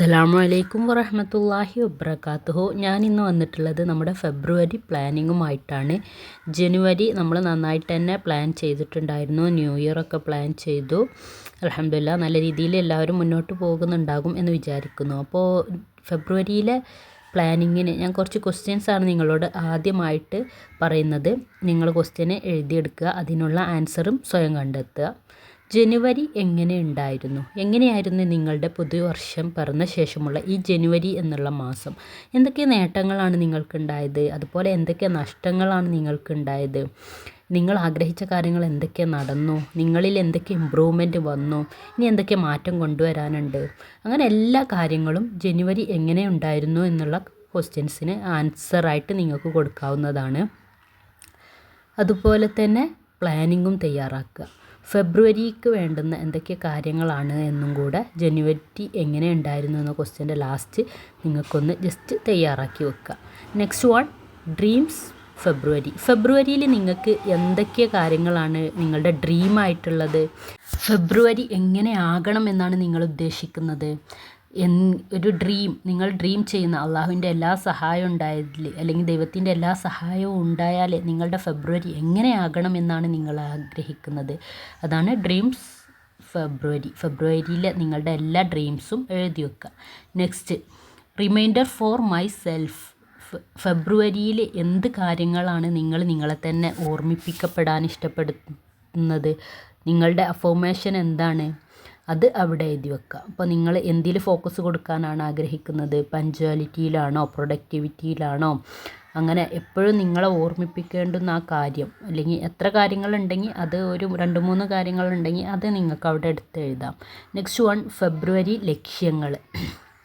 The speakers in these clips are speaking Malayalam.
അസ്സലാമു അലൈക്കും വറഹമത്തല്ലാഹി വബ്രക്കാത്തുഹോ ഞാൻ ഇന്ന് വന്നിട്ടുള്ളത് നമ്മുടെ ഫെബ്രുവരി പ്ലാനിങ്ങുമായിട്ടാണ്. ജനുവരി നമ്മൾ നന്നായിട്ട് തന്നെ പ്ലാൻ ചെയ്തിട്ടുണ്ടായിരുന്നു. ന്യൂ ഇയർ ഒക്കെ പ്ലാൻ ചെയ്തു. അലഹമില്ല നല്ല രീതിയിൽ എല്ലാവരും മുന്നോട്ട് പോകുന്നുണ്ടാകും എന്ന് വിചാരിക്കുന്നു. അപ്പോൾ ഫെബ്രുവരിയിലെ പ്ലാനിങ്ങിന് ഞാൻ കുറച്ച് ക്വസ്റ്റ്യൻസാണ് നിങ്ങളോട് ആദ്യമായിട്ട് പറയുന്നത്. നിങ്ങൾ ക്വസ്റ്റ്യന് എഴുതിയെടുക്കുക അതിനുള്ള ആൻസറും സ്വയം കണ്ടെത്തുക. ജനുവരി എങ്ങനെ ഉണ്ടായിരുന്നു? എങ്ങനെയായിരുന്നു നിങ്ങളുടെ പുതുവർഷം? പിറന്ന ശേഷമുള്ള ഈ ജനുവരി എന്നുള്ള മാസം. എന്തൊക്കെ നേട്ടങ്ങളാണ് നിങ്ങൾക്കുണ്ടായത്? അതുപോലെ എന്തൊക്കെ നഷ്ടങ്ങളാണ് നിങ്ങൾക്കുണ്ടായത്? നിങ്ങൾ ആഗ്രഹിച്ച കാര്യങ്ങൾ എന്തൊക്കെ നടന്നു? നിങ്ങളിൽ എന്തൊക്കെ ഇമ്പ്രൂവ്മെന്റ് വന്നു? ഇനി എന്തൊക്കെ മാറ്റം കൊണ്ടുവരാനുണ്ട്? അങ്ങനെ എല്ലാ കാര്യങ്ങളും ജനുവരി എങ്ങനെ ഉണ്ടായിരുന്നു എന്നുള്ള ക്വസ്റ്റ്യൻസിന് ആൻസറായിട്ട് നിങ്ങൾക്ക് കൊടുക്കാവുന്നതാണ്. അതുപോലെ തന്നെ പ്ലാനിങ്ങും തയ്യാറാക്കുക. ഫെബ്രുവരിക്ക് വേണ്ടുന്ന എന്തൊക്കെ കാര്യങ്ങളാണ് എന്നും കൂടെ ജനുവരി എങ്ങനെ ഉണ്ടായിരുന്നു എന്ന ക്വസ്റ്റ്യന്റെ ലാസ്റ്റ് നിങ്ങൾക്കൊന്ന് ജസ്റ്റ് തയ്യാറാക്കി വെക്കുക. Next one dreams February. ഫെബ്രുവരിയിൽ നിങ്ങൾക്ക് എന്തൊക്കെ കാര്യങ്ങളാണ് നിങ്ങളുടെ ഡ്രീമായിട്ടുള്ളത് ഫെബ്രുവരി എങ്ങനെ ആകണം എന്നാണ് നിങ്ങൾ ഉദ്ദേശിക്കുന്നത്? ഒരു ഡ്രീം നിങ്ങൾ ഡ്രീം ചെയ്യുന്ന അള്ളാഹുവിന്റെ എല്ലാ സഹായവും ഉണ്ടായതിൽ അല്ലെങ്കിൽ ദൈവത്തിന്റെ എല്ലാ സഹായവും ഉണ്ടായാൽ നിങ്ങളുടെ ഫെബ്രുവരി എങ്ങനെയാകണം എന്നാണ് നിങ്ങൾ ആഗ്രഹിക്കുന്നത്. അതാണ് ഡ്രീംസ് ഫെബ്രുവരി. ഫെബ്രുവരിയിലെ നിങ്ങളുടെ എല്ലാ ഡ്രീംസും എഴുതി വെക്കുക. Next reminder for myself ഫെബ്രുവരിയിൽ എന്ത് കാര്യങ്ങളാണ് നിങ്ങൾ നിങ്ങളെ തന്നെ ഓർമ്മിപ്പിക്കപ്പെടാൻ ഇഷ്ടപ്പെടുന്നത്? നിങ്ങളുടെ അഫോമേഷൻ എന്താണ്? അത് അവിടെ എഴുതി വെക്കുക അപ്പോൾ നിങ്ങൾ എന്തിൽ ഫോക്കസ് കൊടുക്കാനാണ് ആഗ്രഹിക്കുന്നത്? പഞ്ച്വാലിറ്റിയിലാണോ പ്രൊഡക്ടിവിറ്റിയിലാണോ അങ്ങനെ എപ്പോഴും നിങ്ങളെ ഓർമ്മിപ്പിക്കേണ്ടുന്ന ആ കാര്യം. അല്ലെങ്കിൽ എത്ര കാര്യങ്ങളുണ്ടെങ്കിൽ അത് ഒരു രണ്ട് മൂന്ന് കാര്യങ്ങളുണ്ടെങ്കിൽ അത് നിങ്ങൾക്ക് അവിടെ എടുത്ത് എഴുതാം. നെക്സ്റ്റ് വൺ ഫെബ്രുവരി ലക്ഷ്യങ്ങൾ.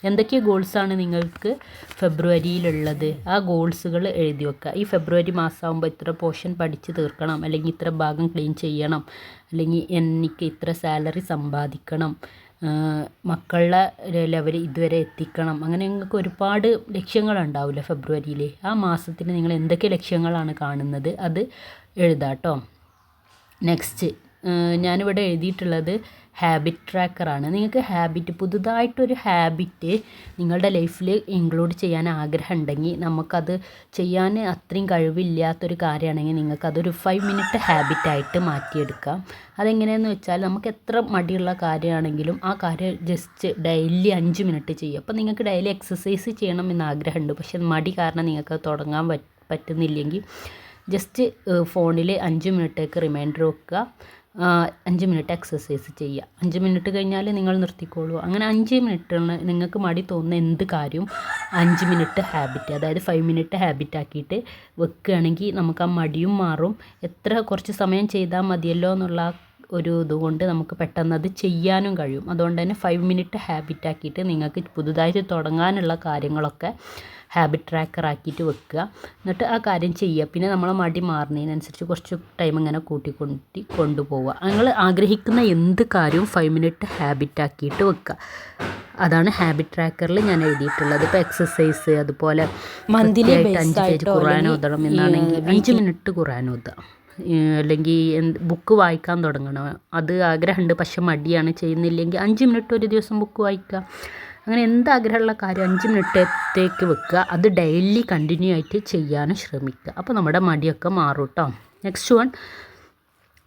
എന്തൊക്കെ ഗോൾസാണ് നിങ്ങൾക്ക് ഫെബ്രുവരിയിലുള്ളത്? ആ ഗോൾസുകൾ എഴുതി വെക്കുക. ഈ ഫെബ്രുവരി മാസമാകുമ്പോൾ ഇത്ര പോർഷൻ പഠിച്ച് തീർക്കണം അല്ലെങ്കിൽ ഇത്ര ഭാഗം ക്ലീൻ ചെയ്യണം അല്ലെങ്കിൽ എനിക്ക് ഇത്ര സാലറി സമ്പാദിക്കണം മക്കളുടെ ലെവൽ ഇതുവരെ എത്തിക്കണം. അങ്ങനെ നിങ്ങൾക്ക് ഒരുപാട് ലക്ഷ്യങ്ങളുണ്ടാവില്ല ഫെബ്രുവരിയിൽ ആ മാസത്തിൽ നിങ്ങൾ എന്തൊക്കെ ലക്ഷ്യങ്ങളാണ് കാണുന്നത്? അത് എഴുതാട്ടോ നെക്സ്റ്റ് ഞാനിവിടെ എഴുതിയിട്ടുള്ളത് ഹാബിറ്റ് ട്രാക്കറാണ് നിങ്ങൾക്ക് ഹാബിറ്റ് പുതുതായിട്ടൊരു ഹാബിറ്റ് നിങ്ങളുടെ ലൈഫിൽ ഇൻക്ലൂഡ് ചെയ്യാൻ ആഗ്രഹം ഉണ്ടെങ്കിൽ നമുക്കത് ചെയ്യാൻ അത്രയും കഴിവില്ലാത്തൊരു കാര്യമാണെങ്കിൽ നിങ്ങൾക്കതൊരു ഫൈവ് മിനിറ്റ് ഹാബിറ്റായിട്ട് മാറ്റിയെടുക്കാം. അതെങ്ങനെയെന്ന് വെച്ചാൽ നമുക്ക് എത്ര മടിയുള്ള കാര്യമാണെങ്കിലും ആ കാര്യം ജസ്റ്റ് ഡെയിലി അഞ്ച് മിനിറ്റ് ചെയ്യുക അപ്പോൾ നിങ്ങൾക്ക് ഡെയിലി എക്സസൈസ് ചെയ്യണം എന്ന് ആഗ്രഹമുണ്ട്. പക്ഷേ മടി കാരണം നിങ്ങൾക്ക് തുടങ്ങാൻ പറ്റുന്നില്ലെങ്കിൽ ജസ്റ്റ് ഫോണിൽ അഞ്ച് മിനിറ്റേക്ക് റിമൈൻഡർ വെക്കുക. അഞ്ച് മിനിറ്റ് എക്സസൈസ് ചെയ്യുക. അഞ്ച് മിനിറ്റ് കഴിഞ്ഞാൽ നിങ്ങൾ നിർത്തിക്കോളൂ. അങ്ങനെ അഞ്ച് മിനിറ്റ് നിങ്ങൾക്ക് മടി തോന്നുന്ന എന്ത് കാര്യവും അഞ്ച് മിനിറ്റ് ഹാബിറ്റ് അതായത് ഫൈവ് മിനിറ്റ് ഹാബിറ്റ് ആക്കിയിട്ട് വെക്കുകയാണെങ്കിൽ നമുക്ക് ആ മടിയും മാറും. എത്ര കുറച്ച് സമയം ചെയ്താൽ മതിയല്ലോ എന്നുള്ള ഒരു ഇതുകൊണ്ട് നമുക്ക് പെട്ടെന്ന് അത് ചെയ്യാനും കഴിയും. അതുകൊണ്ട് തന്നെ ഫൈവ് മിനിറ്റ് ഹാബിറ്റ് ആക്കിയിട്ട് നിങ്ങൾക്ക് പുതുതായിട്ട് തുടങ്ങാനുള്ള കാര്യങ്ങളൊക്കെ ഹാബിറ്റ് ട്രാക്കർ ആക്കിയിട്ട് വെക്കുക. എന്നിട്ട് ആ കാര്യം ചെയ്യുക. പിന്നെ നമ്മൾ മടി മാറുന്നതിനനുസരിച്ച് കുറച്ച് ടൈം ഇങ്ങനെ കൂട്ടിക്കൊണ്ടി കൊണ്ടുപോവുക. നിങ്ങൾ ആഗ്രഹിക്കുന്ന എന്ത് കാര്യവും ഫൈവ് മിനിറ്റ് ഹാബിറ്റ് ആക്കിയിട്ട് വെക്കുക. അതാണ് ഹാബിറ്റ് ട്രാക്കറിൽ ഞാൻ എഴുതിയിട്ടുള്ളത്. ഇപ്പോൾ എക്സസൈസ് അതുപോലെ മന്ത്ലി അഞ്ച് പേജ് ഖുറാൻ ഓതണം എന്നാണെങ്കിൽ അഞ്ച് മിനിറ്റ് ഖുറാൻ ഓതുക അല്ലെങ്കിൽ ബുക്ക് വായിക്കാൻ തുടങ്ങണം. അത് ആഗ്രഹമുണ്ട് പക്ഷെ മടിയാണ്. ചെയ്യുന്നില്ലെങ്കിൽ അഞ്ച് മിനിറ്റ് ഒരു ദിവസം ബുക്ക് വായിക്കുക. അങ്ങനെ എന്ത് ആഗ്രഹമുള്ള കാര്യം അഞ്ച് മിനിറ്റത്തേക്ക് വെക്കുക. അത് ഡെയിലി കണ്ടിന്യൂ ആയിട്ട് ചെയ്യാനും ശ്രമിക്കുക. അപ്പോൾ നമ്മുടെ മടിയൊക്കെ മാറും കേട്ടോ നെക്സ്റ്റ് വൺ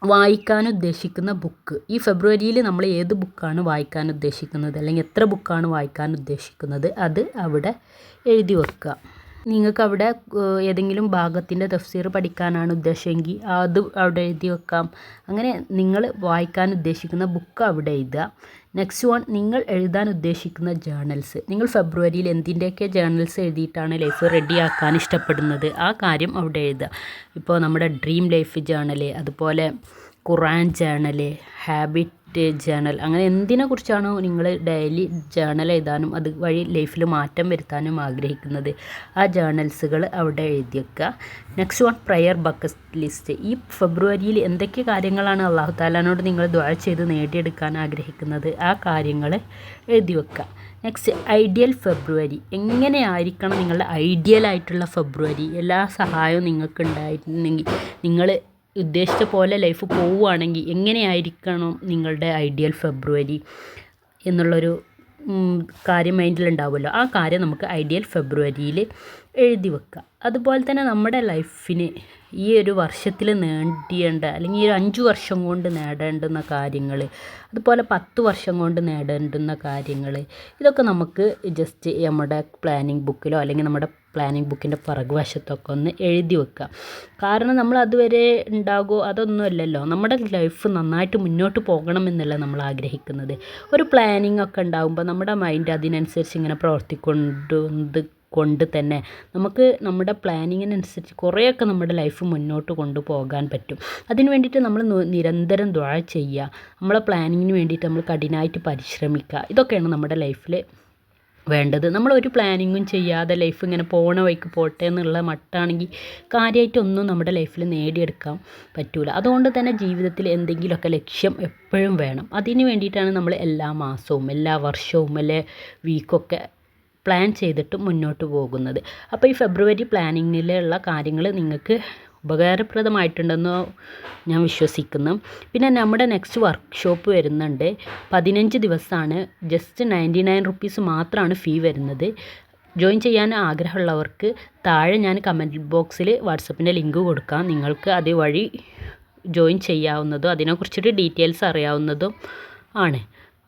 വായിക്കാൻ ഉദ്ദേശിക്കുന്ന ബുക്ക്. ഈ ഫെബ്രുവരിയിൽ നമ്മൾ ഏത് ബുക്കാണ് വായിക്കാൻ ഉദ്ദേശിക്കുന്നത്? അല്ലെങ്കിൽ എത്ര ബുക്കാണ് വായിക്കാൻ ഉദ്ദേശിക്കുന്നത്? അത് അവിടെ എഴുതി വെക്കുക. നിങ്ങൾക്ക് അവിടെ ഏതെങ്കിലും ഭാഗത്തിന്റെ തഫ്സീർ പഠിക്കാനാണ് ഉദ്ദേശമെങ്കിൽ അത് അവിടെ എഴുതി വെക്കാം. അങ്ങനെ നിങ്ങൾ വായിക്കാൻ ഉദ്ദേശിക്കുന്ന ബുക്ക് അവിടെ എഴുതുക. നെക്സ്റ്റ് വൺ നിങ്ങൾ എഴുതാൻ ഉദ്ദേശിക്കുന്ന ജേണൽസ് നിങ്ങൾ ഫെബ്രുവരിയിൽ എന്തിന്റെയൊക്കെ ജേണൽസ് എഴുതിയിട്ടാണ് ലൈഫ് റെഡിയാക്കാൻ ഇഷ്ടപ്പെടുന്നത്? ആ കാര്യം അവിടെ എഴുതുക. ഇപ്പോൾ നമ്മുടെ ഡ്രീം ലൈഫ് ജേർണൽ അതുപോലെ ഖുറാൻ ജേർണൽ ഹാബിറ്റ് ജേർണൽ അങ്ങനെ എന്തിനെ കുറിച്ചാണോ നിങ്ങൾ ഡെയിലി ജേണൽ എഴുതാനും അത് വഴി ലൈഫിൽ മാറ്റം വരുത്താനും ആഗ്രഹിക്കുന്നത്? ആ ജേണൽസുകൾ അവിടെ എഴുതി വെക്കുക next one prayer bucket list ഈ ഫെബ്രുവരിയിൽ എന്തൊക്കെ കാര്യങ്ങളാണ് അള്ളാഹു താലാനോട് നിങ്ങൾ ദ്വാര ചെയ്ത് നേടിയെടുക്കാൻ ആഗ്രഹിക്കുന്നത്? ആ കാര്യങ്ങൾ എഴുതി വെക്കുക നെക്സ്റ്റ് ഐഡിയൽ ഫെബ്രുവരി എങ്ങനെയായിരിക്കണം നിങ്ങളുടെ ഐഡിയൽ ആയിട്ടുള്ള ഫെബ്രുവരി? എല്ലാ സഹായവും നിങ്ങൾക്ക് ഉണ്ടായിട്ടുണ്ടെങ്കിൽ നിങ്ങൾ ഉദ്ദേശിച്ച പോലെ ലൈഫ് പോവുകയാണെങ്കിൽ എങ്ങനെയായിരിക്കണം നിങ്ങളുടെ ഐഡിയൽ ഫെബ്രുവരി എന്നുള്ളൊരു കാര്യം മൈൻഡിലുണ്ടാവുമല്ലോ ആ കാര്യം നമുക്ക് ഐഡിയൽ ഫെബ്രുവരിയിൽ എഴുതി വെക്കുക അതുപോലെ തന്നെ നമ്മുടെ ലൈഫിന് ഈ ഒരു വർഷത്തിൽ നേടേണ്ട അല്ലെങ്കിൽ ഈ ഒരു അഞ്ച് വർഷം കൊണ്ട് നേടേണ്ടുന്ന കാര്യങ്ങൾ അതുപോലെ പത്ത് വർഷം കൊണ്ട് നേടേണ്ടുന്ന കാര്യങ്ങൾ ഇതൊക്കെ നമുക്ക് ജസ്റ്റ് നമ്മുടെ പ്ലാനിങ് ബുക്കിലോ അല്ലെങ്കിൽ നമ്മുടെ പ്ലാനിങ് ബുക്കിന്റെ പുറകുവശത്തൊക്കെ ഒന്ന് എഴുതി വെക്കുക കാരണം നമ്മൾ അതുവരെ ഉണ്ടാകുമോ അതൊന്നുമല്ലല്ലോ. നമ്മുടെ ലൈഫ് നന്നായിട്ട് മുന്നോട്ട് പോകണമെന്നല്ല നമ്മൾ ആഗ്രഹിക്കുന്നത്. ഒരു പ്ലാനിങ് ഒക്കെ ഉണ്ടാകുമ്പോൾ നമ്മുടെ മൈൻഡ് അതിനനുസരിച്ച് ഇങ്ങനെ പ്രവർത്തിക്കൊണ്ട് കൊണ്ട് തന്നെ നമുക്ക് നമ്മുടെ പ്ലാനിങ്ങിനനുസരിച്ച് കുറേയൊക്കെ നമ്മുടെ ലൈഫ് മുന്നോട്ട് കൊണ്ടുപോകാൻ പറ്റും. അതിന് വേണ്ടിയിട്ട് നമ്മൾ നിരന്തരം ദുആ ചെയ്യുക. നമ്മളെ പ്ലാനിങ്ങിന് വേണ്ടിയിട്ട് നമ്മൾ കഠിനമായിട്ട് പരിശ്രമിക്കുക. ഇതൊക്കെയാണ് നമ്മുടെ ലൈഫിൽ വേണ്ടത്. നമ്മൾ ഒരു പ്ലാനിങ്ങും ചെയ്യാതെ ലൈഫ് ഇങ്ങനെ പോണ വഴിക്ക് പോട്ടെ എന്നുള്ള മട്ടാണെങ്കിൽ കാര്യമായിട്ടൊന്നും നമ്മുടെ ലൈഫിൽ നേടിയെടുക്കാൻ പറ്റൂല. അതുകൊണ്ട് തന്നെ ജീവിതത്തിൽ എന്തെങ്കിലുമൊക്കെ ലക്ഷ്യം എപ്പോഴും വേണം. അതിന് വേണ്ടിയിട്ടാണ് നമ്മൾ എല്ലാ മാസവും എല്ലാ വർഷവും അല്ലെ വീക്കൊക്കെ പ്ലാൻ ചെയ്തിട്ട് മുന്നോട്ട് പോകുന്നത്. അപ്പോൾ ഈ ഫെബ്രുവരി പ്ലാനിങ്ങിലുള്ള കാര്യങ്ങൾ നിങ്ങൾക്ക് ഉപകാരപ്രദമായിട്ടുണ്ടെന്ന് ഞാൻ വിശ്വസിക്കുന്നു. പിന്നെ നമ്മുടെ നെക്സ്റ്റ് വർക്ക്ഷോപ്പ് വരുന്നുണ്ട്. പതിനഞ്ച് ദിവസമാണ് ജസ്റ്റ് നയന്റി നയൻ റുപ്പീസ് മാത്രമാണ് ഫീ വരുന്നത്. ജോയിൻ ചെയ്യാൻ ആഗ്രഹമുള്ളവർക്ക് താഴെ ഞാൻ കമന്റ് ബോക്സിൽ വാട്സപ്പിന്റെ ലിങ്ക് കൊടുക്കാം. നിങ്ങൾക്ക് അതുവഴി ജോയിൻ ചെയ്യാവുന്നതും അതിനെക്കുറിച്ചിട്ട് ഡീറ്റെയിൽസ് അറിയാവുന്നതും ആണ്.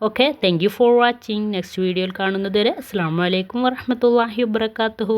Okay thank you for watching next വീഡിയോയിൽ കാണുന്നത് വരെ അസ്സാം വലൈക്കും വറഹമത്തല്ലാഹി വാബർക്കാത്തുഹു